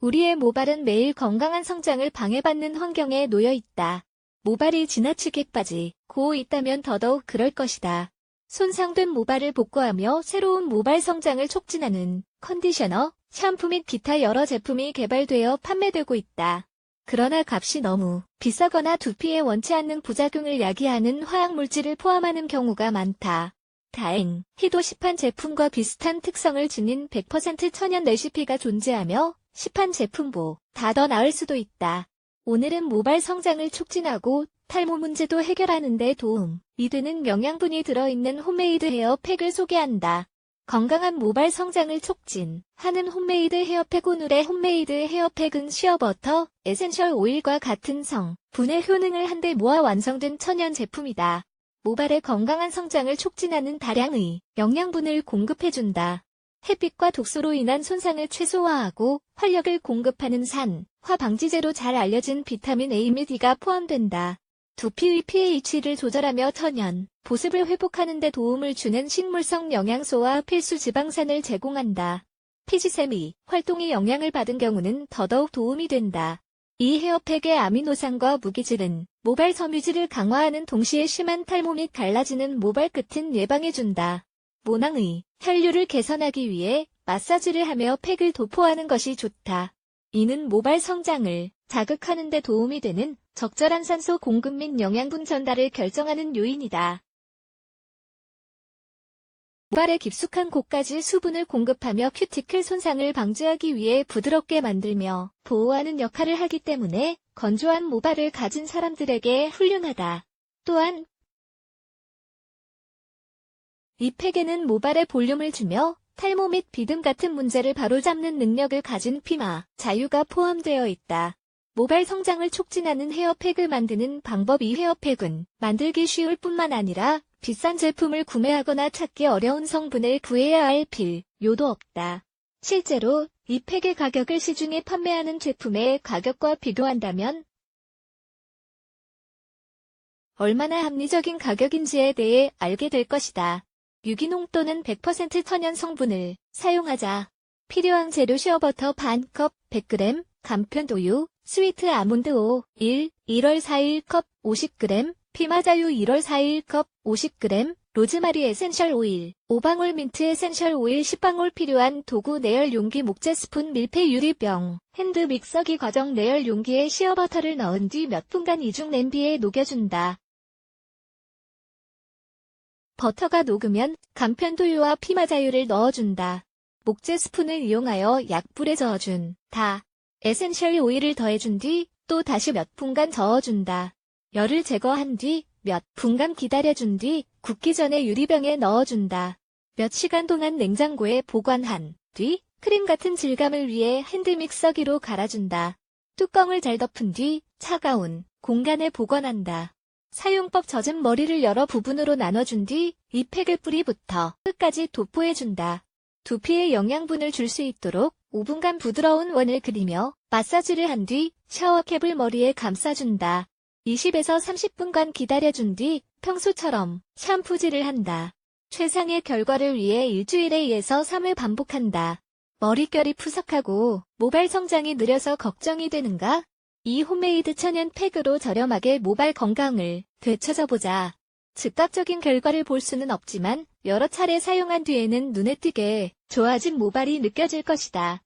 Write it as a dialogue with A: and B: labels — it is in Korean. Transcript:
A: 우리의 모발은 매일 건강한 성장을 방해받는 환경에 놓여 있다. 모발이 지나치게 빠지고 있다면 더더욱 그럴 것이다. 손상된 모발을 복구하며 새로운 모발 성장을 촉진하는 컨디셔너, 샴푸 및 기타 여러 제품이 개발되어 판매되고 있다. 그러나 값이 너무 비싸거나 두피에 원치 않는 부작용을 야기하는 화학물질을 포함하는 경우가 많다. 다행, 히도 시판 제품과 비슷한 특성을 지닌 100% 천연 레시피가 존재하며 시판 제품보 다 더 나을 수도 있다. 오늘은 모발 성장을 촉진하고 탈모 문제도 해결하는 데 도움 이 되는 영양분이 들어있는 홈메이드 헤어팩을 소개한다. 건강한 모발 성장을 촉진 하는 홈메이드 헤어팩 오늘의 홈메이드 헤어팩은 시어버터, 에센셜 오일과 같은 성, 분해 효능을 한데 모아 완성된 천연 제품이다. 모발의 건강한 성장을 촉진하는 다량의 영양분을 공급해준다. 햇빛과 독소로 인한 손상을 최소화하고 활력을 공급하는 산, 화 방지제로 잘 알려진 비타민 A 및 D가 포함된다. 두피의 pH를 조절하며 천연, 보습을 회복하는 데 도움을 주는 식물성 영양소와 필수 지방산을 제공한다. 피지샘이 활동에 영향을 받은 경우는 더더욱 도움이 된다. 이 헤어팩의 아미노산과 무기질은 모발 섬유질을 강화하는 동시에 심한 탈모 및 갈라지는 모발 끝은 예방해준다. 모낭의 혈류를 개선하기 위해 마사지를 하며 팩을 도포하는 것이 좋다. 이는 모발 성장을 자극하는 데 도움이 되는 적절한 산소 공급 및 영양분 전달을 결정하는 요인이다. 모발의 깊숙한 곳까지 수분을 공급하며 큐티클 손상을 방지하기 위해 부드럽게 만들며 보호하는 역할을 하기 때문에 건조한 모발을 가진 사람들에게 훌륭하다. 또한 이 팩에는 모발에 볼륨을 주며 탈모 및 비듬 같은 문제를 바로잡는 능력을 가진 피마, 자유가 포함되어 있다. 모발 성장을 촉진하는 헤어팩을 만드는 방법 이 헤어팩은 만들기 쉬울 뿐만 아니라 비싼 제품을 구매하거나 찾기 어려운 성분을 구해야 할 필요도 없다. 실제로 이 팩의 가격을 시중에 판매하는 제품의 가격과 비교한다면 얼마나 합리적인 가격인지에 대해 알게 될 것이다. 유기농 또는 100% 천연 성분을 사용하자. 필요한 재료 시어버터 반컵 100g, 간편도유, 스위트 아몬드 오 1, 1월 4일 컵 50g, 피마자유 1월 4일 컵 50g, 로즈마리 에센셜 오일, 5방울 민트 에센셜 오일 10방울 필요한 도구 내열 용기 목재 스푼 밀폐 유리병, 핸드 믹서기 과정 내열 용기에 시어버터를 넣은 뒤 몇 분간 이중 냄비에 녹여준다. 버터가 녹으면 간편도유와 피마자유를 넣어준다. 목재 스푼을 이용하여 약불에 저어준 다. 에센셜 오일을 더해준 뒤 또 다시 몇 분간 저어준다. 열을 제거한 뒤 몇 분간 기다려준 뒤 굽기 전에 유리병에 넣어준다. 몇 시간 동안 냉장고에 보관한 뒤 크림 같은 질감을 위해 핸드믹서기로 갈아준다. 뚜껑을 잘 덮은 뒤 차가운 공간에 보관한다. 사용법 젖은 머리를 여러 부분으로 나눠준 뒤이 팩을 뿌리부터 끝까지 도포해준다. 두피에 영양분을 줄 수 있도록 5분간 부드러운 원을 그리며 마사지를 한 뒤 샤워캡을 머리에 감싸준다. 20에서 30분간 기다려준 뒤 평소처럼 샴푸질을 한다. 최상의 결과를 위해 일주일에 2에서 3회 반복한다. 머릿결이 푸석하고 모발 성장이 느려서 걱정이 되는가? 이 홈메이드 천연 팩으로 저렴하게 모발 건강을 되찾아보자. 즉각적인 결과를 볼 수는 없지만 여러 차례 사용한 뒤에는 눈에 띄게 좋아진 모발이 느껴질 것이다.